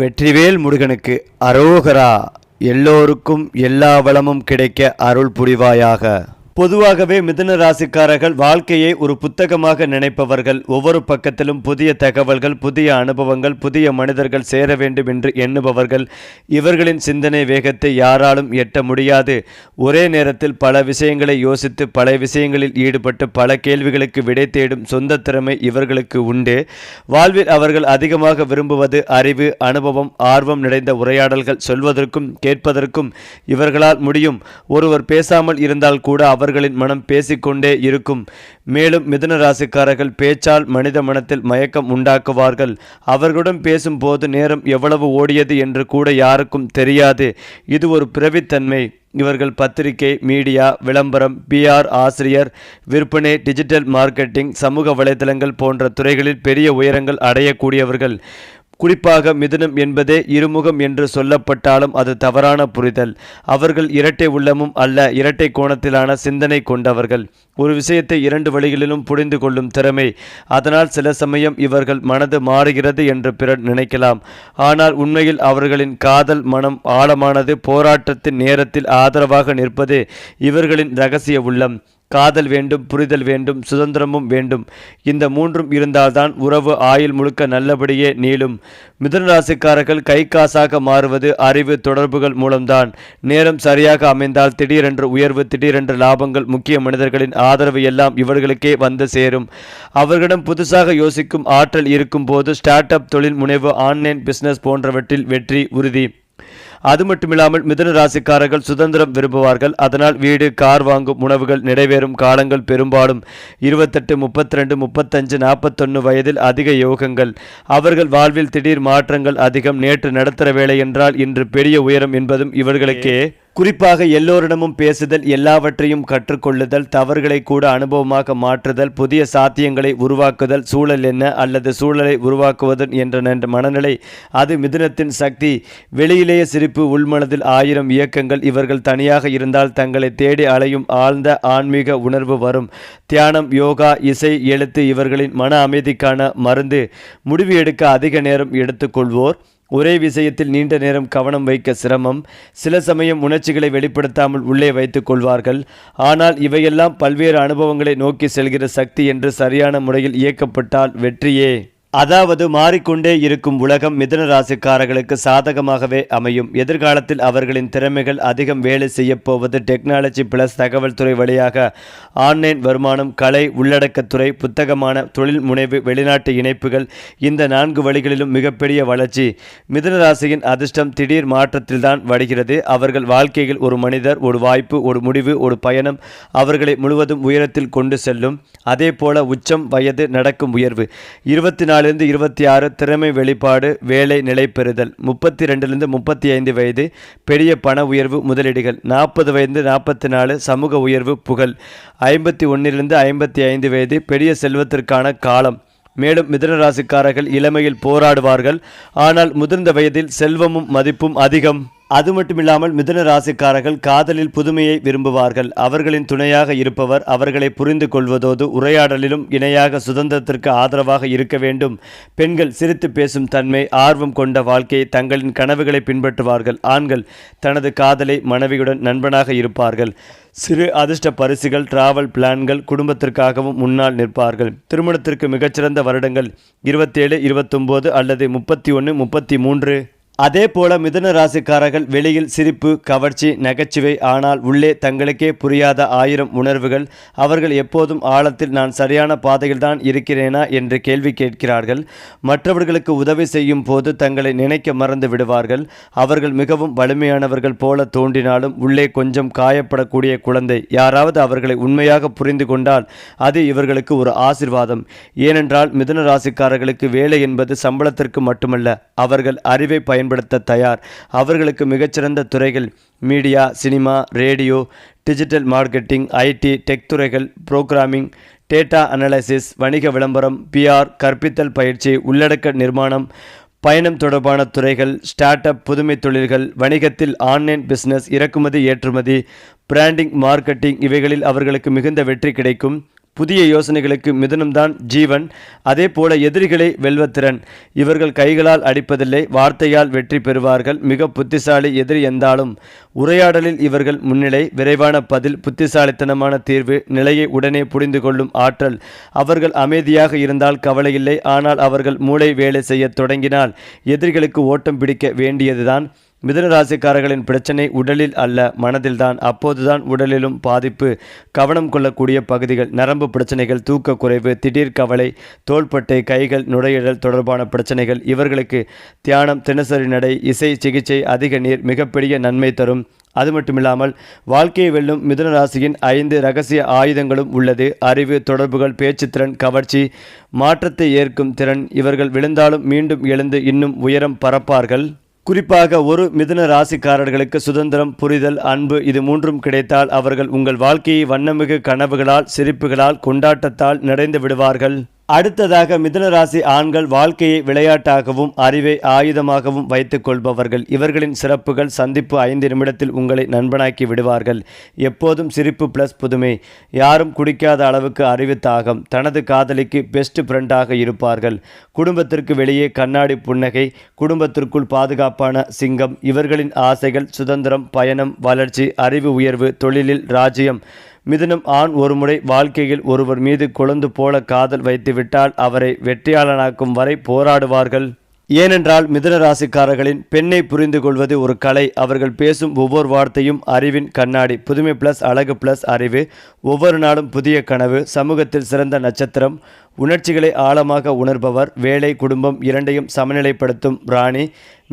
வெற்றிவேல் முருகனுக்கு அரோகரா. எல்லோருக்கும் எல்லா வளமும் கிடைக்க அருள் புரிவாயாக. பொதுவாகவே மிதுன ராசிக்காரர்கள் வாழ்க்கையை ஒரு புத்தகமாக நினைப்பவர்கள். ஒவ்வொரு பக்கத்திலும் புதிய தகவல்கள் புதிய அனுபவங்கள் புதிய மனிதர்கள் சேர வேண்டும் என்று எண்ணுபவர்கள். இவர்களின் சிந்தனை வேகத்தை யாராலும் எட்ட முடியாது. ஒரே நேரத்தில் பல விஷயங்களை யோசித்து பல விஷயங்களில் ஈடுபட்டு பல கேள்விகளுக்கு விடை தேடும் சொந்த திறமை இவர்களுக்கு உண்டு. வாழ்வில் அவர்கள் அதிகமாக விரும்புவது அறிவு அனுபவம் ஆர்வம் நிறைந்த உரையாடல்கள். சொல்வதற்கும் கேட்பதற்கும் இவர்களால் முடியும். ஒருவர் பேசாமல் இருந்தால் கூட அவர்களின் மனம் பேசிக்கொண்டே இருக்கும். மேலும் மிதுன ராசிக்காரர்கள் பேச்சால் மனித மனத்தில் மயக்கம் உண்டாக்குவார்கள். அவர்களுடன் பேசும்போது நேரம் எவ்வளவு ஓடியது என்று கூட யாருக்கும் தெரியாது. இது ஒரு பிறவித்தன்மை. இவர்கள் பத்திரிகை மீடியா விளம்பரம் பிஆர் ஆசிரியர் விற்பனை டிஜிட்டல் மார்க்கெட்டிங் சமூக வலைதளங்கள் போன்ற துறைகளில் பெரிய உயரங்கள் அடையக்கூடியவர்கள். குறிப்பாக மிதுனம் என்பதே இருமுகம் என்று சொல்லப்பட்டாலும் அது தவறான புரிதல். அவர்கள் இரட்டை உள்ளமும் அல்ல இரட்டை கோணத்திலான சிந்தனை கொண்டவர்கள். ஒரு விஷயத்தை இரண்டு வழிகளிலும் புரிந்து கொள்ளும் திறமை. அதனால் சில சமயம் இவர்கள் மனது மாறுகிறது என்று பிறர் நினைக்கலாம். ஆனால் உண்மையில் அவர்களின் காதல் மனம் ஆழமானது போராட்டத்தின் நேரத்தில் ஆதரவாக நிற்பது இவர்களின் ரகசிய உள்ளம். காதல் வேண்டும் புரிதல் வேண்டும் சுதந்திரமும் வேண்டும். இந்த மூன்றும் இருந்தால்தான் உறவு ஆயுள் முழுக்க நல்லபடியே நீளும். மிதனராசிக்காரர்கள் கை காசாக மாறுவது அறிவு தொடர்புகள் மூலம்தான். நேரம் சரியாக அமைந்தால் திடீரென்று உயர்வு திடீரென்று லாபங்கள் முக்கிய மனிதர்களின் ஆதரவு எல்லாம் இவர்களுக்கே வந்து சேரும். அவர்களிடம் புதுசாக யோசிக்கும் ஆற்றல் இருக்கும்போது ஸ்டார்ட் அப் தொழில் முனைவு ஆன்லைன் பிசினஸ் போன்றவற்றில் வெற்றி உறுதி. அது மட்டுமில்லாமல் மிதுன ராசிக்காரர்கள் சுதந்திரம் விரும்புவார்கள். அதனால் வீடு கார் வாங்கும் உணவுகள் நிறைவேறும் காலங்கள் பெரும்பாலும் இருபத்தெட்டு முப்பத்தி ரெண்டு முப்பத்தஞ்சு நாற்பத்தொன்று வயதில் அதிக யோகங்கள். அவர்கள் வாழ்வில் திடீர் மாற்றங்கள் அதிகம். நேற்று நடத்துகிற வேலை என்றால் இன்று பெரிய உயரம் என்பதும் இவர்களுக்கே குறிப்பாக எல்லோரிடமும் பேசுதல் எல்லாவற்றையும் கற்றுக்கொள்ளுதல் தவறுகளை கூட அனுபவமாக மாற்றுதல் புதிய சாத்தியங்களை உருவாக்குதல் சூழல் என்ன அல்லது சூழலை உருவாக்குவதன் என்ற மனநிலை அது மிதுனத்தின் சக்தி வெளியிலேயே சிரிப்பு உள்மனதில் ஆயிரம் இயக்கங்கள் இவர்கள் தனியாக இருந்தால் தங்களை தேடி அலையும் ஆழ்ந்த ஆன்மீக உணர்வு வரும். தியானம் யோகா இசை எழுத்து இவர்களின் மன அமைதிக்கான மருந்து. முடிவு எடுக்க அதிக நேரம் எடுத்துக்கொள்வோர். ஒரே விஷயத்தில் நீண்ட நேரம் கவனம் வைக்க சிரமம். சில சமயம் உணர்ச்சிகளை வெளிப்படுத்தாமல் உள்ளே வைத்துக் கொள்வார்கள். ஆனால் இவையெல்லாம் பல்வேறு அனுபவங்களை நோக்கி செல்கிற சக்தி என்று சரியான முறையில் இயக்கப்பட்டால் வெற்றியே. அதாவது மாறிக்கொண்டே இருக்கும் உலகம் மிதன ராசிக்காரர்களுக்கு சாதகமாகவே அமையும். எதிர்காலத்தில் அவர்களின் திறமைகள் அதிகம் வேலை செய்யப்போவது டெக்னாலஜி பிளஸ் தகவல் துறை வழியாக ஆன்லைன் வருமானம் கலை உள்ளடக்கத்துறை புத்தகமான தொழில் முனைவு வெளிநாட்டு இணைப்புகள் இந்த நான்கு வழிகளிலும் மிகப்பெரிய வளர்ச்சி. மிதன ராசியின் அதிர்ஷ்டம் திடீர் மாற்றத்தில்தான் வருகிறது. அவர்கள் வாழ்க்கையில் ஒரு மனிதர் ஒரு வாய்ப்பு ஒரு முடிவு ஒரு பயணம் அவர்களை முழுவதும் உயரத்தில் கொண்டு செல்லும். அதே போல உச்சம் வயது நடக்கும் உயர்வு. இருபத்தி நாலு பதினாலிருந்து இருபத்தி ஆறு திறமை வெளிப்பாடு வேலை நிலை பெறுதல். முப்பத்தி ரெண்டுலேருந்து முப்பத்தி ஐந்து வயது பெரிய பண உயர்வு முதலீடுகள். நாற்பது வயது நாற்பத்தி நாலு சமூக உயர்வு புகழ். ஐம்பத்தி ஒன்றிலிருந்து ஐம்பத்தி ஐந்து வயது பெரிய செல்வத்திற்கான காலம். மேலும் மிதனராசிக்காரர்கள் இளமையில் போராடுவார்கள். ஆனால் முதிர்ந்த வயதில் செல்வமும் மதிப்பும் அதிகம். அது மட்டுமில்லாமல் மிதுன ராசிக்காரர்கள் காதலில் புதுமையை விரும்புவார்கள். அவர்களின் துணையாக இருப்பவர் அவர்களை புரிந்து கொள்வதோடு உரையாடலிலும் இணையாக சுதந்திரத்திற்கு ஆதரவாக இருக்க வேண்டும். பெண்கள் சிரித்து பேசும் தன்மை ஆர்வம் கொண்ட வாழ்க்கையை தங்களின் கனவுகளை பின்பற்றுவார்கள். ஆண்கள் தனது காதலை மனைவியுடன் நண்பனாக இருப்பார்கள். சிறு அதிர்ஷ்ட பரிசுகள் டிராவல் பிளான்கள் குடும்பத்திற்காகவும் முன்னால் நிற்பார்கள். திருமணத்திற்கு மிகச்சிறந்த வருடங்கள் இருபத்தேழு இருபத்தொம்போது அல்லது முப்பத்தி ஒன்று முப்பத்தி மூன்று. அதே போல மிதுன ராசிக்காரர்கள் வெளியில் சிரிப்பு கவர்ச்சி நகைச்சுவை. ஆனால் உள்ளே தங்களுக்கே புரியாத ஆயிரம் உணர்வுகள். அவர்கள் எப்போதும் ஆழத்தில் நான் சரியான பாதையில்தான் இருக்கிறேனா? என்று கேள்வி கேட்கிறார்கள். மற்றவர்களுக்கு உதவி செய்யும் போது தங்களை நினைக்க மறந்து விடுவார்கள். அவர்கள் மிகவும் வலிமையானவர்கள் போல தோன்றினாலும் உள்ளே கொஞ்சம் காயப்படக்கூடிய குழந்தை. யாராவது அவர்களை உண்மையாக புரிந்து கொண்டால் அது இவர்களுக்கு ஒரு ஆசிர்வாதம். ஏனென்றால் மிதுன ராசிக்காரர்களுக்கு வேலை என்பது சம்பளத்திற்கு மட்டுமல்ல அவர்கள் அறிவை பயன் பயன்படுத்த தயார். அவர்களுக்கு மிகச்சிறந்த துறைகள் media cinema radio digital marketing IT tech துறைகள் புரோகிராமிங் டேட்டா அனாலிசிஸ் வணிக விளம்பரம் பிஆர் கற்பித்தல் பயிற்சி உள்ளடக்க நிர்மாணம் பயணம் தொடர்பான துறைகள் ஸ்டார்ட் அப் புதுமை தொழில்கள் வணிகத்தில் ஆன்லைன் பிசினஸ் இறக்குமதி ஏற்றுமதி பிராண்டிங் மார்க்கெட்டிங் இவைகளில் அவர்களுக்கு மிகுந்த வெற்றி கிடைக்கும். புதிய யோசனைகளுக்கு மிதுனம்தான் ஜீவன் அதே போல எதிரிகளை வெல்வத்திறன். இவர்கள் கைகளால் அடிப்பதில்லை வார்த்தையால் வெற்றி பெறுவார்கள். மிக புத்திசாலி எதிரி எந்தாலும் உரையாடலில் இவர்கள் முன்னிலை விரைவான பதில் புத்திசாலித்தனமான தீர்வு நிலையை உடனே புரிந்து கொள்ளும் ஆற்றல். அவர்கள் அமைதியாக இருந்தால் கவலையில்லை ஆனால் அவர்கள் மூளை வேலை செய்யத் தொடங்கினால் எதிரிகளுக்கு ஓட்டம் பிடிக்க வேண்டியதுதான் மிதுனராசிக்காரர்களின் பிரச்சனை உடலில் அல்ல மனதில்தான். அப்போதுதான் உடலிலும் பாதிப்பு கவனம் கொள்ளக்கூடிய பகுதிகள் நரம்பு பிரச்சனைகள் தூக்க குறைவு திடீர் கவலை தோள்பட்டை கைகள் நுரையீரல் தொடர்பான பிரச்சனைகள். இவர்களுக்கு தியானம் தினசரி நடை இசை சிகிச்சை அதிக நீர் மிகப்பெரிய நன்மை தரும். அது மட்டுமில்லாமல் வாழ்க்கையை வெல்லும் மிதுன ராசியின் ஐந்து ரகசிய ஆயுதங்களும் உள்ளது. அறிவு தொடர்புகள் பேச்சுத்திறன் கவர்ச்சி மாற்றத்தை ஏற்கும் திறன். இவர்கள் விழுந்தாலும் மீண்டும் எழுந்து இன்னும் உயரம் பரப்பார்கள். குறிப்பாக ஒரு மிதுன ராசிக்காரர்களுக்கு சுதந்திரம் புரிதல் அன்பு இது மூன்றும் கிடைத்தால் அவர்கள் உங்கள் வாழ்க்கையை வண்ணமிகு கனவுகளால் சிரிப்புகளால் கொண்டாட்டத்தால் நிறைந்து விடுவார்கள். அடுத்ததாக மிதுனராசி ஆண்கள் வாழ்க்கையை விளையாட்டாகவும் அறிவை ஆயுதமாகவும் வைத்துக் கொள்பவர்கள். இவர்களின் சிறப்புகள் சந்திப்பு ஐந்து நிமிடத்தில் உங்களை நண்பனாக்கி விடுவார்கள். எப்போதும் சிரிப்பு பிளஸ் புதுமை. யாரும் குடிக்காத அளவுக்கு அறிவு தாகம். தனது காதலிக்கு பெஸ்ட் ஃப்ரெண்டாக இருப்பார்கள். குடும்பத்திற்கு வெளியே கண்ணாடி புன்னகை குடும்பத்திற்குள் பாதுகாப்பான சிங்கம். இவர்களின் ஆசைகள் சுதந்திரம் பயணம் வளர்ச்சி அறிவு உயர்வு தொழிலில் ராஜ்யம். மிதுனம் ஆண் ஒருமுறை வாழ்க்கையில் ஒருவர் மீது குழந்து போல காதல் வைத்துவிட்டால் அவரை வெற்றியாளனாக்கும் வரை போராடுவார்கள். ஏனென்றால் மிதுன ராசிக்காரர்களின் பெண்ணை புரிந்து கொள்வது ஒரு கலை. அவர்கள் பேசும் ஒவ்வொரு வார்த்தையும் அறிவின் கண்ணாடி. புதுமை பிளஸ் அழகு பிளஸ் அறிவு. ஒவ்வொரு நாளும் புதிய கனவு. சமூகத்தில் சிறந்த நட்சத்திரம். உணர்ச்சிகளை ஆழமாக உணர்பவர். வேலை குடும்பம் இரண்டையும் சமநிலைப்படுத்தும் ராணி.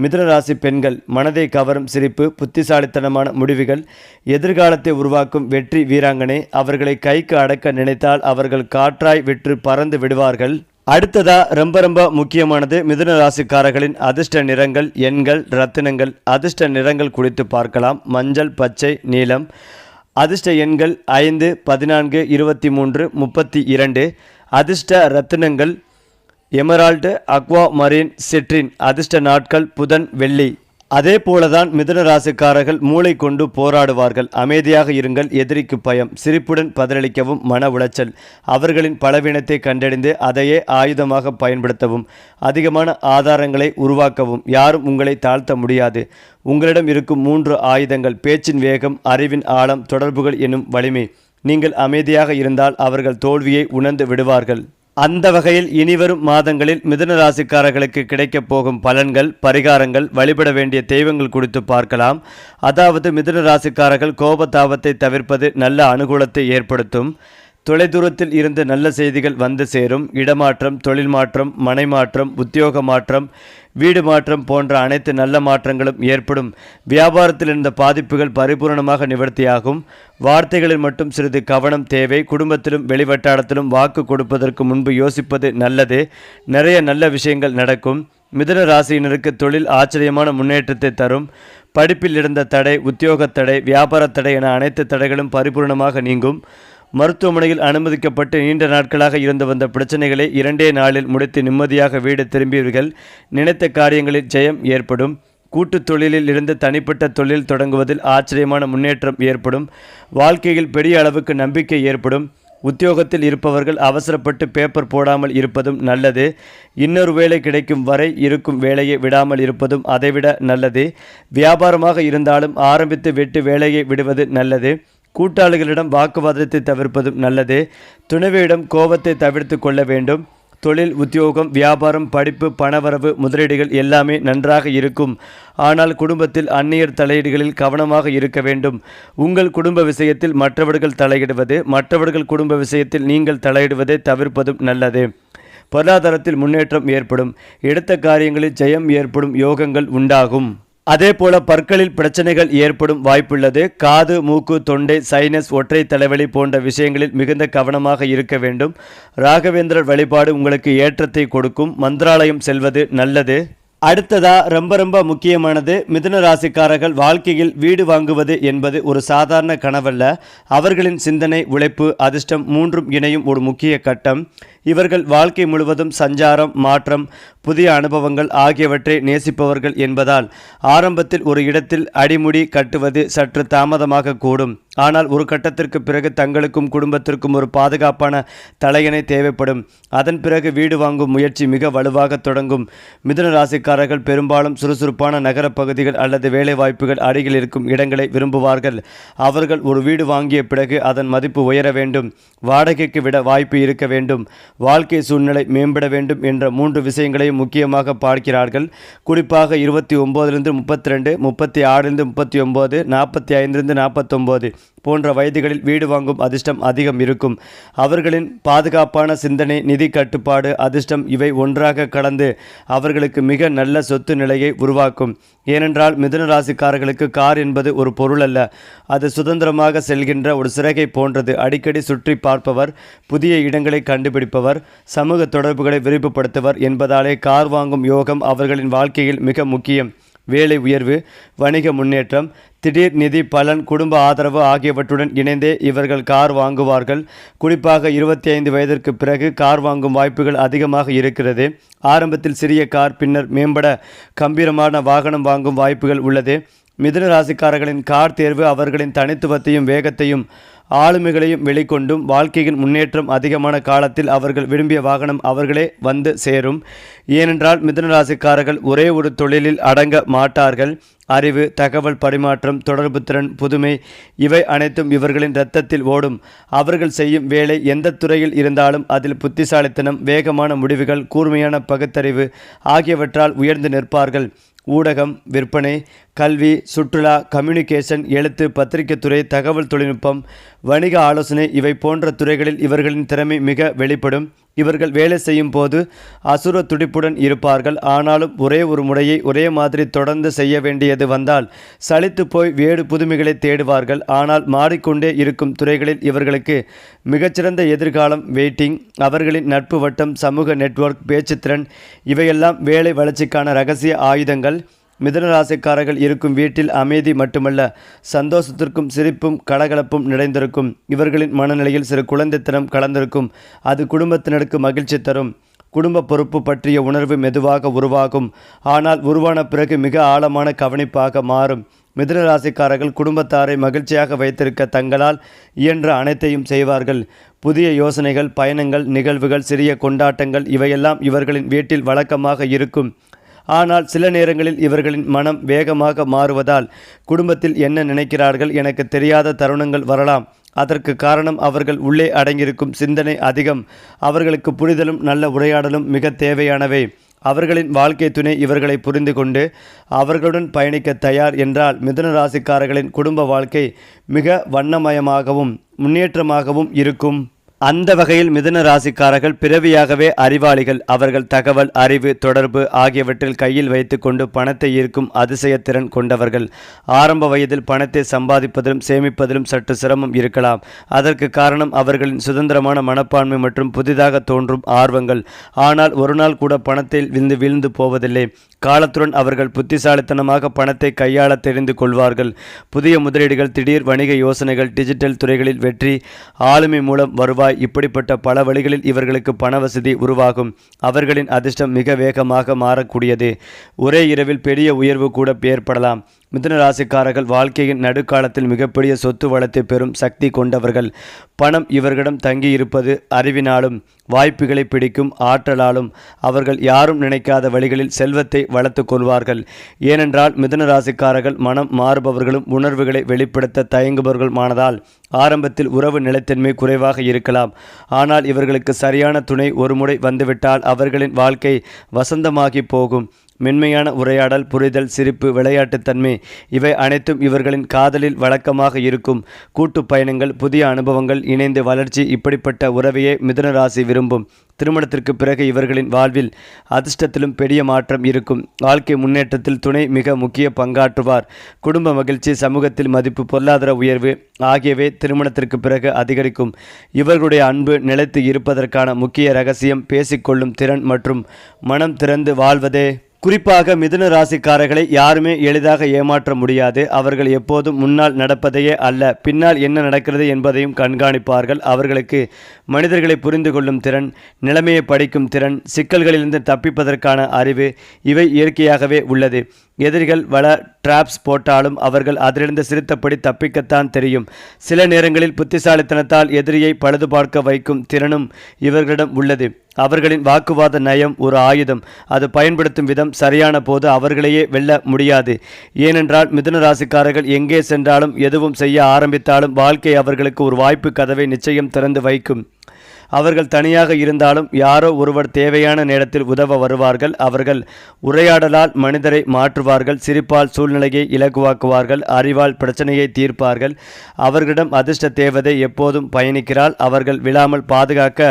மிதுன ராசி பெண்கள் மனதை கவரும் சிரிப்பு புத்திசாலித்தனமான முடிவுகள். எதிர்காலத்தை உருவாக்கும் வெற்றி வீராங்கனை. அவர்களை கைக்கு அடக்க நினைத்தால் அவர்கள் காற்றாய் விற்று பறந்து விடுவார்கள். அடுத்ததா ரொம்ப ரொம்ப முக்கியமானது மிதுன ராசிக்காரர்களின் அதிர்ஷ்ட நிறங்கள் எண்கள் ரத்தினங்கள். அதிர்ஷ்ட நிறங்கள் குறித்து பார்க்கலாம். மஞ்சள் பச்சை நீலம். அதிர்ஷ்ட எண்கள் ஐந்து பதினான்கு இருபத்தி மூன்று முப்பத்தி இரண்டு. அதிர்ஷ்ட ரத்தினங்கள் எமரால்டு அக்வா மரீன் சிட்ரின் அதிர்ஷ்ட நாட்கள் புதன் வெள்ளி. அதே போலதான் மிதுன ராசிக்காரர்கள் மூளை கொண்டு போராடுவார்கள். அமைதியாக இருங்கள் எதிரிக்கு பயம். சிரிப்புடன் பதிலளிக்கவும் மன உளைச்சல். அவர்களின் பலவீனத்தை கண்டறிந்து அதையே ஆயுதமாக பயன்படுத்தவும் அதிகமான ஆதாரங்களை உருவாக்கவும். யாரும் உங்களை தாழ்த்த முடியாது. உங்களிடம் இருக்கும் மூன்று ஆயுதங்கள் பேச்சின் வேகம் அறிவின் ஆழம் தொடர்புகள் எனும் வலிமை. நீங்கள் அமைதியாக இருந்தால் அவர்கள் தோல்வியை உணர்ந்து விடுவார்கள். அந்த வகையில் இனிவரும் மாதங்களில் மிதுன ராசிக்காரர்களுக்கு கிடைக்கப் போகும் பலன்கள் பரிகாரங்கள் வழிபட வேண்டிய தெய்வங்கள் குறித்து பார்க்கலாம். அதாவது மிதுன ராசிக்காரர்கள் கோபதாபத்தை தவிர்ப்பது நல்ல அனுகூலத்தை ஏற்படுத்தும். தொலைதூரத்தில் இருந்து நல்ல செய்திகள் வந்து சேரும். இடமாற்றம் தொழில் மாற்றம் மனை மாற்றம் உத்தியோக மாற்றம் வீடு மாற்றம் போன்ற அனைத்து நல்ல மாற்றங்களும் ஏற்படும். வியாபாரத்தில் இருந்த பாதிப்புகள் பரிபூரணமாக நிவர்த்தியாகும். வார்த்தைகளில் மட்டும் சிறிது கவனம் தேவை. குடும்பத்திலும் வெளிவட்டாரத்திலும் வாக்கு கொடுப்பதற்கு முன்பு யோசிப்பது நல்லது. நிறைய நல்ல விஷயங்கள் நடக்கும். மிதுன ராசியினருக்கு தொழில் ஆச்சரியமான முன்னேற்றத்தை தரும். படிப்பில் இருந்த தடை உத்தியோகத் தடை வியாபாரத் தடை என அனைத்து தடைகளும் பரிபூர்ணமாக நீங்கும். மருத்துவமனையில் அனுமதிக்கப்பட்டு நீண்ட நாட்களாக இருந்து வந்த பிரச்சனைகளை இரண்டே நாளில் முடித்து நிம்மதியாக வீடு திரும்பியவர்கள் நினைத்த காரியங்களில் ஜெயம் ஏற்படும். கூட்டுத் தொழிலில் இருந்து தனிப்பட்ட தொழில் தொடங்குவதில் ஆச்சரியமான முன்னேற்றம் ஏற்படும். வாழ்க்கையில் பெரிய அளவுக்கு நம்பிக்கை ஏற்படும். உத்தியோகத்தில் இருப்பவர்கள் அவசரப்பட்டு பேப்பர் போடாமல் இருப்பதும் நல்லது. இன்னொரு வேலை கிடைக்கும் வரை இருக்கும் வேலையை விடாமல் இருப்பதும் அதைவிட நல்லது. வியாபாரமாக இருந்தாலும் ஆரம்பித்து விட்டு வேலையை விடுவது நல்லது. கூட்டாளிகளிடம் வாக்குவாதத்தை தவிர்ப்பதும் நல்லது. துணைவியிடம் கோபத்தை தவிர்த்து கொள்ள வேண்டும். தொழில் உத்தியோகம் வியாபாரம் படிப்பு பணவரவு முதலீடுகள் எல்லாமே நன்றாக இருக்கும். ஆனால் குடும்பத்தில் அந்நியர் தலையீடுகளில் கவனமாக இருக்க வேண்டும். உங்கள் குடும்ப விஷயத்தில் மற்றவர்கள் தலையிடுவது மற்றவர்கள் குடும்ப விஷயத்தில் நீங்கள் தலையிடுவதை தவிர்ப்பதும் நல்லது. பொருளாதாரத்தில் முன்னேற்றம் ஏற்படும். எடுத்த காரியங்களில் ஜெயம் ஏற்படும் யோகங்கள் உண்டாகும். அதே போல பற்களில் பிரச்சனைகள் ஏற்படும் வாய்ப்புள்ளது. காது மூக்கு தொண்டை சைனஸ் ஒற்றை தலைவலி போன்ற விஷயங்களில் மிகுந்த கவனமாக இருக்க வேண்டும். ராகவேந்திரர் வழிபாடு உங்களுக்கு ஏற்றத்தை கொடுக்கும். மந்திராலயம் செல்வது நல்லது. அடுத்ததா ரொம்ப ரொம்ப முக்கியமானது. மிதுன ராசிக்காரர்கள் வாழ்க்கையில் வீடு வாங்குவது என்பது ஒரு சாதாரண கனவல்ல. அவர்களின் சிந்தனை உழைப்பு அதிர்ஷ்டம் மூன்றும் இணையும் ஒரு முக்கிய கட்டம். இவர்கள் வாழ்க்கை முழுவதும் சஞ்சாரம் மாற்றம் புதிய அனுபவங்கள் ஆகியவற்றை நேசிப்பவர்கள் என்பதால் ஆரம்பத்தில் ஒரு இடத்தில் அடிமுடி கட்டுவது சற்று தாமதமாக கூடும். ஆனால் ஒரு கட்டத்திற்கு பிறகு தங்களுக்கும் குடும்பத்திற்கும் ஒரு பாதுகாப்பான தலையணை தேவைப்படும். அதன் பிறகு வீடு வாங்கும் முயற்சி மிக வலுவாக தொடங்கும். மிதுன ராசிக்காரர்கள் பெரும்பாலும் சுறுசுறுப்பான நகரப்பகுதிகள் அல்லது வேலைவாய்ப்புகள் அருகில் இருக்கும் இடங்களை விரும்புவார்கள். அவர்கள் ஒரு வீடு வாங்கிய பிறகு அதன் மதிப்பு உயர வேண்டும். வாடகைக்கு விட வாய்ப்பு இருக்க வேண்டும். வாழ்க்கை சூழ்நிலை மேம்பட வேண்டும் என்ற மூன்று விஷயங்களையும் முக்கியமாக பார்க்கிறார்கள். குறிப்பாக இருபத்தி ஒம்போதிலிருந்து முப்பத்தி ரெண்டு முப்பத்தி ஆறிலிருந்து முப்பத்தி ஒம்பது நாற்பத்தி ஐந்துலேருந்து நாற்பத்தொம்போது. போன்ற வயதுகளில் வீடு வாங்கும் அதிர்ஷ்டம் அதிகம் இருக்கும். அவர்களின் பாதுகாப்பான சிந்தனை நிதி கட்டுப்பாடு அதிர்ஷ்டம் இவை ஒன்றாக கலந்து அவர்களுக்கு மிக நல்ல சொத்து நிலையை உருவாக்கும். ஏனென்றால் மிதுன ராசிக்காரர்களுக்கு கார் என்பது ஒரு பொருள் அல்ல. அது சுதந்திரமாக செல்கின்ற ஒரு சிறகை போன்றது. அடிக்கடி சுற்றி பார்ப்பவர் புதிய இடங்களை கண்டுபிடிப்பவர் சமூக தொடர்புகளை விரிவுபடுத்துவர் என்பதாலே கார் வாங்கும் யோகம் அவர்களின் வாழ்க்கையில் மிக முக்கியம். வேலை உயர்வு வணிக முன்னேற்றம் திடீர் நிதி பலன் குடும்ப ஆதரவு ஆகியவற்றுடன் இணைந்தே இவர்கள் கார் வாங்குவார்கள். குறிப்பாக இருபத்தி ஐந்து வயதிற்கு பிறகு கார் வாங்கும் வாய்ப்புகள் அதிகமாக இருக்கிறது. ஆரம்பத்தில் சிறிய கார் பின்னர் மேம்பட கம்பீரமான வாகனம் வாங்கும் வாய்ப்புகள் உள்ளது. மிதுன ராசிக்காரர்களின் கார் தேர்வு அவர்களின் தனித்துவத்தையும் வேகத்தையும் ஆளுமைகளையும் வெளிக்கொண்டும் வாழ்க்கையின் முன்னேற்றம் அதிகமான காலத்தில் அவர்கள் விரும்பிய வாகனம் அவர்களே வந்து சேரும். ஏனென்றால் மிதுன ராசிக்காரர்கள் ஒரே ஒரு தொழிலில் அடங்க மாட்டார்கள். அறிவு தகவல் பரிமாற்றம் தொடர்பு திறன் புதுமை இவை அனைத்தும் இவர்களின் இரத்தத்தில் ஓடும். அவர்கள் செய்யும் வேலை எந்த துறையில் இருந்தாலும் அதில் புத்திசாலித்தனம் வேகமான முடிவுகள் கூர்மையான பகுத்தறிவு ஆகியவற்றால் உயர்ந்து நிற்பார்கள். ஊடகம் விற்பனை கல்வி சுற்றுலா கம்யூனிகேஷன் எழுத்து பத்திரிகைத்துறை தகவல் தொழில்நுட்பம் வணிக ஆலோசனை இவை போன்ற துறைகளில் இவர்களின் திறமை மிக வெளிப்படும். இவர்கள் வேலை செய்யும் போது அசுர துடிப்புடன் இருப்பார்கள். ஆனாலும் ஒரே ஒரு முறையை ஒரே மாதிரி தொடர்ந்து செய்ய வேண்டியது வந்தால் சலித்து போய் வேறு புதுமைகளை தேடுவார்கள். ஆனால் மாறிக்கொண்டே இருக்கும் துறைகளில் இவர்களுக்கு மிகச்சிறந்த எதிர்காலம் வெயிட்டிங் அவர்களின் நட்பு வட்டம் சமூக நெட்வொர்க் பேச்சுத்திறன் இவையெல்லாம் வேலை வளர்ச்சிக்கான ரகசிய ஆயுதங்கள். மிதுன ராசிக்காரர்கள் இருக்கும் வீட்டில் அமைதி மட்டுமல்ல சந்தோஷத்திற்கும் சிரிப்பும் கலகலப்பும் நிறைந்திருக்கும். இவர்களின் மனநிலையில் சிறு குழந்தைத்தனம் கலந்திருக்கும். அது குடும்பத்தினருக்கு மகிழ்ச்சி தரும். குடும்ப பொறுப்பு பற்றிய உணர்வு மெதுவாக உருவாகும். ஆனால் உருவான பிறகு மிக ஆழமான கவனிப்பாக மாறும். மிதுன ராசிக்காரர்கள் குடும்பத்தாரை மகிழ்ச்சியாக வைத்திருக்க தங்களால் இயன்ற அனைத்தையும் செய்வார்கள். புதிய யோசனைகள் பயணங்கள் நிகழ்வுகள் சிறிய கொண்டாட்டங்கள் இவையெல்லாம் இவர்களின் வீட்டில் வழக்கமாக இருக்கும். ஆனால் சில நேரங்களில் இவர்களின் மனம் வேகமாக மாறுவதால் குடும்பத்தில் என்ன நினைக்கிறார்கள் எனக்கு தெரியாத தருணங்கள் வரலாம். அதற்கு காரணம் அவர்கள் உள்ளே அடங்கியிருக்கும் சிந்தனை அதிகம். அவர்களுக்கு புரிதலும் நல்ல உரையாடலும் மிக தேவையானவை. அவர்களின் வாழ்க்கை துணை இவர்களை புரிந்து கொண்டு அவர்களுடன் பயணிக்க தயார் என்றால் மிதுன ராசிக்காரர்களின் குடும்ப வாழ்க்கை மிக வண்ணமயமாகவும் முன்னேற்றமாகவும் இருக்கும். அந்த வகையில் மிதுன ராசிக்காரர்கள் பிறவியாகவே அறிவாளிகள். அவர்கள் தகவல் அறிவு தொடர்பு ஆகியவற்றில் கையில் வைத்துக்கொண்டு பணத்தை ஈர்க்கும் அதிசய திறன் கொண்டவர்கள். ஆரம்ப வயதில் பணத்தை சம்பாதிப்பதிலும் சேமிப்பதிலும் சற்று சிரமம் இருக்கலாம். அதற்கு காரணம் அவர்களின் சுதந்திரமான மனப்பான்மை மற்றும் புதிதாக தோன்றும் ஆர்வங்கள். ஆனால் ஒரு நாள் கூட பணத்தில் விழுந்து வீழ்ந்து போவதில்லை. காலத்துடன் அவர்கள் புத்திசாலித்தனமாக பணத்தை கையாள தெரிந்து கொள்வார்கள். புதிய முதலீடுகள் திடீர் வணிக யோசனைகள் டிஜிட்டல் துறைகளில் வெற்றி ஆளுமை மூலம் வருவாய் இப்படிப்பட்ட பல வழிகளில் இவர்களுக்கு பண வசதி உருவாகும். அவர்களின் அதிர்ஷ்டம் மிக வேகமாக மாறக்கூடியது. ஒரே இரவில் பெரிய உயர்வு கூட ஏற்படலாம். மிதுன ராசிக்காரர்கள் வாழ்க்கையின் நடுக்காலத்தில் மிகப்பெரிய சொத்து வளத்தை பெறும் சக்தி கொண்டவர்கள். பணம் இவர்களிடம் தங்கியிருப்பது அறிவினாலும் வாய்ப்புகளை பிடிக்கும் ஆற்றலாலும் அவர்கள் யாரும் நினைக்காத வழிகளில் செல்வத்தை வளர்த்து கொள்வார்கள். ஏனென்றால் மிதுன ராசிக்காரர்கள் மனம் மாறுபவர்களும் உணர்வுகளை வெளிப்படுத்த தயங்குபவர்களுமானதால் ஆரம்பத்தில் உறவு நிலைத்தன்மை குறைவாக இருக்கலாம். ஆனால் இவர்களுக்கு சரியான துணை ஒருமுறை வந்துவிட்டால் அவர்களின் வாழ்க்கை வசந்தமாகி போகும். மென்மையான உரையாடல் புரிதல் சிரிப்பு விளையாட்டுத்தன்மை இவை அனைத்தும் இவர்களின் காதலில் வழக்கமாக இருக்கும். கூட்டு பயணங்கள் புதிய அனுபவங்கள் இணைந்து வளர்ச்சி இப்படிப்பட்ட உறவையே மிதுனராசி விரும்பும். திருமணத்திற்கு பிறகு இவர்களின் வாழ்வில் அதிர்ஷ்டத்திலும் பெரிய மாற்றம் இருக்கும். வாழ்க்கை முன்னேற்றத்தில் துணை மிக முக்கிய பங்காற்றுவார். குடும்ப மகிழ்ச்சி சமூகத்தில் மதிப்பு பொருளாதார உயர்வு ஆகியவை திருமணத்திற்கு பிறகு அதிகரிக்கும். இவர்களுடைய அன்பு நிலைத்து இருப்பதற்கான முக்கிய ரகசியம் பேசிக்கொள்ளும் திறன் மற்றும் மனம் திறந்து வாழ்வதே. குறிப்பாக மிதுன ராசிக்காரர்களை யாருமே எளிதாக ஏமாற்ற முடியாது. அவர்கள் எப்போதும் முன்னால் நடப்பதையே அல்ல பின்னால் என்ன நடக்கிறது என்பதையும் கண்காணிப்பார்கள். அவர்களுக்கு மனிதர்களை புரிந்து கொள்ளும் திறன் நிலைமையை படிக்கும் திறன் சிக்கல்களிலிருந்து தப்பிப்பதற்கான அறிவு இவை இயற்கையாகவே உள்ளது. எதிரிகள் வள டிராப்ஸ் போட்டாலும் அவர்கள் அதிலிருந்து சிரித்தபடி தப்பிக்கத்தான் தெரியும். சில நேரங்களில் புத்திசாலித்தனத்தால் எதிரியை பழுது பார்க்க வைக்கும் திறனும் இவர்களிடம் உள்ளது. அவர்களின் வாக்குவாத நயம் ஒரு ஆயுதம். அது பயன்படுத்தும் விதம் சரியான போது அவர்களையே வெல்ல முடியாது. ஏனென்றால் மிதுன ராசிக்காரர்கள் எங்கே சென்றாலும் எதுவும் செய்ய ஆரம்பித்தாலும் வாழ்க்கை அவர்களுக்கு ஒரு வாய்ப்பு கதவை நிச்சயம் திறந்து வைக்கும். அவர்கள் தனியாக இருந்தாலும் யாரோ ஒருவர் தேவையான நேரத்தில் உதவ வருவார்கள். அவர்கள் உரையாடலால் மனிதரை மாற்றுவார்கள். சிரிப்பால் சூழ்நிலையை இலகுவாக்குவார்கள். அறிவால் பிரச்சனையை தீர்ப்பார்கள். அவர்களிடம் அதிர்ஷ்ட தேவதை எப்போதும் பயணிக்கிறாள். அவர்கள் விழாமல் பாதுகாக்க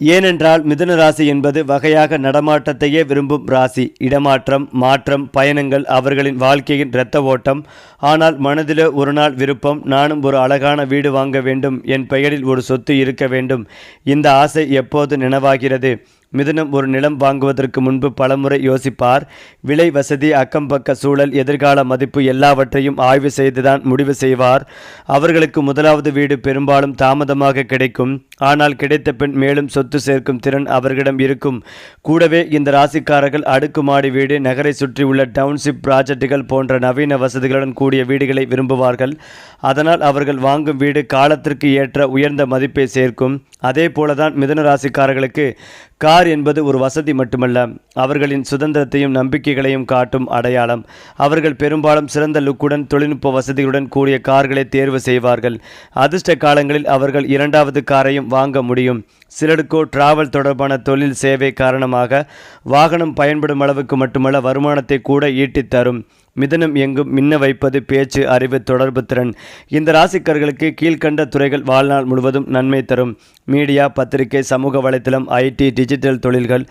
ஏனென்றால் மிதுன ராசி என்பது வகையாக நடமாட்டத்தையே விரும்பும் ராசி. இடமாற்றம் மாற்றம் பயணங்கள் அவர்களின் வாழ்க்கையின் இரத்த ஓட்டம். ஆனால் மனதிலே ஒரு நாள் விருப்பம் நானும் ஒரு அழகான வீடு வாங்க வேண்டும். என் பெயரில் ஒரு சொத்து இருக்க வேண்டும். இந்த ஆசை எப்போது நினைவாகிறது? மிதுனம் ஒரு நிலம் வாங்குவதற்கு முன்பு பலமுறை யோசிப்பார். விலை வசதி அக்கம்பக்க சூழல் எதிர்கால மதிப்பு எல்லாவற்றையும் ஆய்வு செய்துதான் முடிவு செய்வார். அவர்களுக்கு முதலாவது வீடு பெரும்பாலும் தாமதமாக கிடைக்கும். ஆனால் கிடைத்த பின் மேலும் சொத்து சேர்க்கும் திறன் அவர்களிடம் இருக்கும். கூடவே இந்த ராசிக்காரர்கள் அடுக்குமாடி வீடு நகரை சுற்றியுள்ள டவுன்ஷிப் ப்ராஜெக்டுகள் போன்ற நவீன வசதிகளுடன் கூடிய வீடுகளை விரும்புவார்கள். அதனால் அவர்கள் வாங்கும் வீடு காலத்திற்கு ஏற்ற உயர்ந்த மதிப்பை சேர்க்கும். அதே போலதான் மிதுன ராசிக்காரர்களுக்கு கார் என்பது ஒரு வசதி மட்டுமல்ல. அவர்களின் சுதந்திரத்தையும் நம்பிக்கைகளையும் காட்டும் அடையாளம். அவர்கள் பெரும்பாலும் சிறந்த லுக்குடன் தொழில்நுட்ப வசதிகளுடன் கூடிய கார்களை தேர்வு செய்வார்கள். அதிர்ஷ்ட காலங்களில் அவர்கள் இரண்டாவது காரையும் வாங்க முடியும். சிலருக்கோ டிராவல் தொடர்பான தொழில் சேவை காரணமாக வாகனம் பயன்படும் அளவுக்கு மட்டுமல்ல வருமானத்தை கூட ஈட்டித் தரும். மிதனம் எங்கும் மின்ன வைப்பது பேச்சு அறிவு தொடர்பு திறன். இந்த ராசிக்காரர்களுக்கு கீழ்கண்ட துறைகள் வாழ்நாள் முழுவதும் நன்மை தரும். மீடியா பத்திரிகை சமூக வலைத்தளம் ஐடி டிஜிட்டல் தொழில்கள்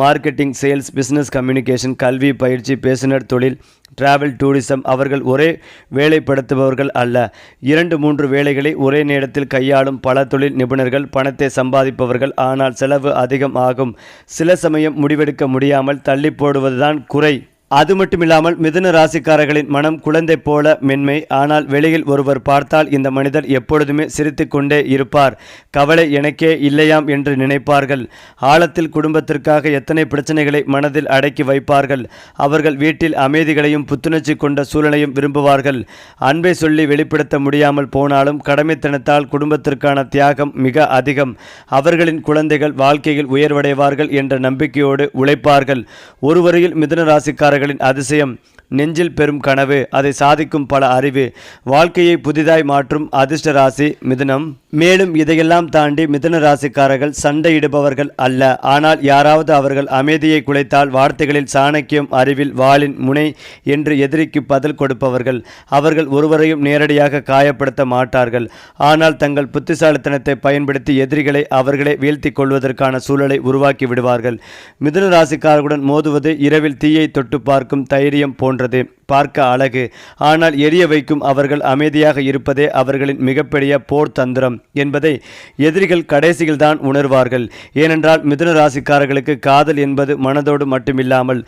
மார்க்கெட்டிங் சேல்ஸ் பிசினஸ் கம்யூனிகேஷன் கல்வி பயிற்சி பேசுனர் தொழில் டிராவல் டூரிசம் அவர்கள் ஒரே வேலைப்படுத்துபவர்கள் அல்ல. இரண்டு மூன்று வேலைகளை ஒரே நேரத்தில் கையாளும் பல தொழில் நிபுணர்கள் பணத்தை சம்பாதிப்பவர்கள். ஆனால் செலவு அதிகம் ஆகும். சில சமயம் முடிவெடுக்க முடியாமல் தள்ளி போடுவதுதான் குறை. அது மட்டுமில்லாமல் மிதுன ராசிக்காரர்களின் மனம் குழந்தை போல மென்மை. ஆனால் வெளியில் ஒருவர் பார்த்தால் இந்த மனிதர் எப்பொழுதுமே சிரித்து கொண்டே இருப்பார். கவலை எனக்கே இல்லையாம் என்று நினைப்பார்கள். ஆழத்தில் குடும்பத்திற்காக எத்தனை பிரச்சனைகளை மனதில் அடக்கி வைப்பார்கள். அவர்கள் வீட்டில் அமைதிகளையும் புத்துணர்ச்சி கொண்ட சூழலையும் விரும்புவார்கள். அன்பை சொல்லி வெளிப்படுத்த முடியாமல் போனாலும் கடமைத்தனத்தால் குடும்பத்திற்கான தியாகம் மிக அதிகம். அவர்களின் குழந்தைகள் வாழ்க்கையில் உயர்வடைவார்கள் என்ற நம்பிக்கையோடு உழைப்பார்கள். ஒருவரையில் மிதுன ராசிக்காரர்கள் அவர்களின் அதிசயம். நெஞ்சில் பெறும் கனவு அதை சாதிக்கும் பல அறிவு வாழ்க்கையை புதிதாய் மாற்றும் அதிர்ஷ்ட ராசி மிதுனம். மேலும் இதையெல்லாம் தாண்டி மிதுன ராசிக்காரர்கள் சண்டையிடுபவர்கள் அல்ல. ஆனால் யாராவது அவர்கள் அமைதியை குலைத்தால் வார்த்தைகளில் சாணக்கியம் அறிவில் வாளின் முனை என்று எதிரிக்கு பதில் கொடுப்பவர்கள் அவர்கள் ஒருவரையும் நேரடியாக காயப்படுத்த மாட்டார்கள். ஆனால் தங்கள் புத்திசாலித்தனத்தை பயன்படுத்தி எதிரிகளை அவர்களே வீழ்த்தி கொள்வதற்கான சூழலை உருவாக்கி விடுவார்கள். மிதுன ராசிக்காரர்களுடன் மோதுவது இரவில் தீயை தொட்டு பார்க்கும் தைரியம் போன்ற போன்றது பார்க்க அழகு. ஆனால் எரிய வைக்கும் அவர்கள் அமைதியாக இருப்பதே அவர்களின் மிகப்பெரிய போர் தந்திரம் என்பதை எதிரிகள் கடைசியில்தான் உணர்வார்கள். ஏனென்றால் மிதுன ராசிக்காரர்களுக்கு காதல் என்பது மனதோடு மட்டுமில்லாமல்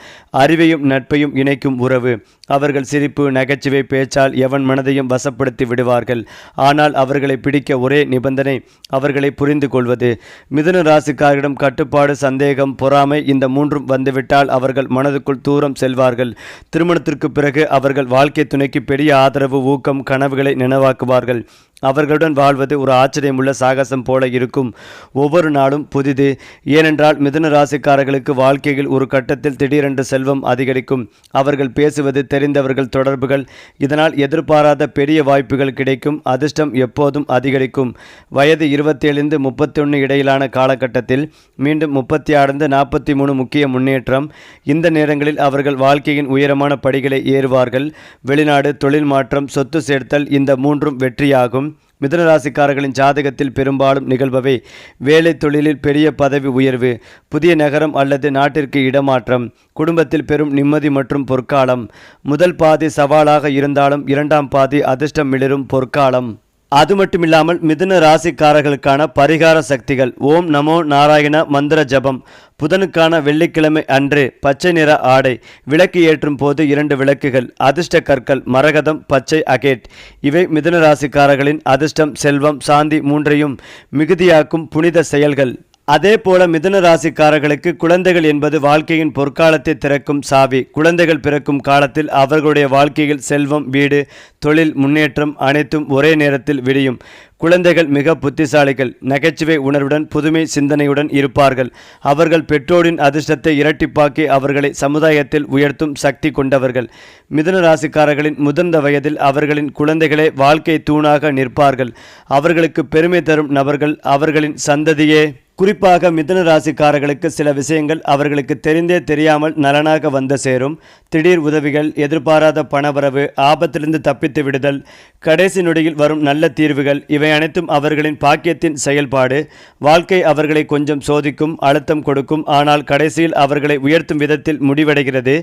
அறிவையும் நட்பையும் இணைக்கும் உறவு. அவர்கள் சிரிப்பு நகைச்சுவை பேச்சால் எவன் மனதையும் வசப்படுத்தி விடுவார்கள். ஆனால் அவர்களை பிடிக்க ஒரே நிபந்தனை அவர்களை புரிந்து கொள்வது. மிதுன ராசிக்காரர்களிடம் கட்டுப்பாடு சந்தேகம் பொறாமை இந்த மூன்றும் வந்துவிட்டால் அவர்கள் மனதுக்குள் தூரம் செல்வார்கள். திருமணத்திற்கு பிறகு அவர்கள் வாழ்க்கை துணைக்கு பெரிய ஆதரவு ஊக்கம் கனவுகளை நினைவாக்குவார்கள். அவர்களுடன் வாழ்வது ஒரு ஆச்சரியமுள்ள சாகசம் போல இருக்கும். ஒவ்வொரு நாளும் புதிது. ஏனென்றால் மிதுன ராசிக்காரர்களுக்கு வாழ்க்கையில் ஒரு கட்டத்தில் திடீரென்று செல்வம் அதிகரிக்கும். அவர்கள் பேசுவது தெரிந்தவர்கள் தொடர்புகள். இதனால் எதிர்பாராத பெரிய வாய்ப்புகள் கிடைக்கும். அதிர்ஷ்டம் எப்போதும் அதிகரிக்கும். வயது இருபத்தேழிந்து முப்பத்தொன்று இடையிலான காலகட்டத்தில் மீண்டும் முப்பத்தி ஆறு நாற்பத்தி மூணு முக்கிய முன்னேற்றம். இந்த நேரங்களில் அவர்கள் வாழ்க்கையின் உயரமான படிகளை ஏறுவார்கள். வெளிநாடு தொழில் மாற்றம் சொத்து சேர்த்தல் இந்த மூன்றும் வெற்றியாகும். மிதனராசிக்காரர்களின் ஜாதகத்தில் பெரும்பாலும் நிகழ்பவை வேலை தொழிலில் பெரிய பதவி உயர்வு புதிய நகரம் அல்லது நாட்டிற்கு இடமாற்றம் குடும்பத்தில் பெரும் நிம்மதி மற்றும் பொற்காலம். முதல் பாதி சவாலாக இருந்தாலும் இரண்டாம் பாதி அதிர்ஷ்டம் மிளிரும் பொற்காலம். அது மட்டுமில்லாமல் மிதுன ராசிக்காரர்களுக்கான பரிகார சக்திகள். ஓம் நமோ நாராயண மந்திர ஜபம். புதனுக்கான வெள்ளிக்கிழமை அன்று பச்சை நிற ஆடை. விளக்கு ஏற்றும் போது இரண்டு விளக்குகள். அதிர்ஷ்ட கற்கள் மரகதம் பச்சை அகேட். இவை மிதுன ராசிக்காரர்களின் அதிர்ஷ்டம் செல்வம் சாந்தி மூன்றையும் மிகுதியாக்கும் புனித செயல்கள். அதே போல மிதுன ராசிக்காரர்களுக்கு குழந்தைகள் என்பது வாழ்க்கையின் பொற்காலத்தை திறக்கும் சாவி. குழந்தைகள் பிறக்கும் காலத்தில் அவர்களுடைய வாழ்க்கையில் செல்வம் வீடு தொழில் முன்னேற்றம் அனைத்தும் ஒரே நேரத்தில் விடியும். குழந்தைகள் மிக புத்திசாலிகள் நகைச்சுவை உணர்வுடன் புதுமை சிந்தனையுடன் இருப்பார்கள். அவர்கள் பெற்றோரின் அதிர்ஷ்டத்தை இரட்டிப்பாக்கி அவர்களை சமுதாயத்தில் உயர்த்தும் சக்தி கொண்டவர்கள். மிதுன ராசிக்காரர்களின் முதிர்ந்த வயதில் அவர்களின் குழந்தைகளே வாழ்க்கை தூணாக நிற்பார்கள். அவர்களுக்கு பெருமை தரும் நபர்கள் அவர்களின் சந்ததியே. குறிப்பாக மிதுன ராசிக்காரர்களுக்கு சில விஷயங்கள் அவர்களுக்கு தெரிந்தே தெரியாமல் நலனாக வந்து சேரும். திடீர் உதவிகள் எதிர்பாராத பணவரவு ஆபத்திலிருந்து தப்பித்து விடுதல் கடைசி நொடியில் வரும் நல்ல தீர்வுகள் இவை அனைத்தும் அவர்களின் பாக்கியத்தின் செயல்பாடு. வாழ்க்கை அவர்களை கொஞ்சம் சோதிக்கும் அழுத்தம் கொடுக்கும் ஆனால் கடைசியில் அவர்களை உயர்த்தும் விதத்தில் முடிவடைகிறது.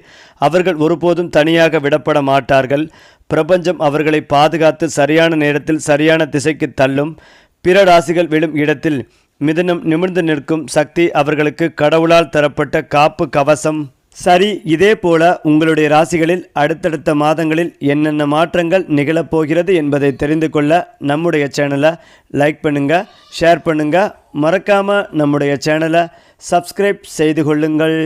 அவர்கள் ஒருபோதும் தனியாக விடப்பட மாட்டார்கள். பிரபஞ்சம் அவர்களை பாதுகாத்து சரியான நேரத்தில் சரியான திசைக்கு தள்ளும். பிற ராசிகள் விழும் இடத்தில் மிதனம் நிமிர்ந்து நிற்கும் சக்தி அவர்களுக்கு கடவுளால் தரப்பட்ட காப்பு கவசம். சரி இதே போல உங்களுடைய ராசிகளில் அடுத்தடுத்த மாதங்களில் என்னென்ன மாற்றங்கள் நிகழப்போகிறது என்பதை தெரிந்து கொள்ள நம்முடைய சேனலை லைக் பண்ணுங்க ஷேர் பண்ணுங்க. மறக்காமல் நம்முடைய சேனலை சப்ஸ்கிரைப் செய்து கொள்ளுங்கள்.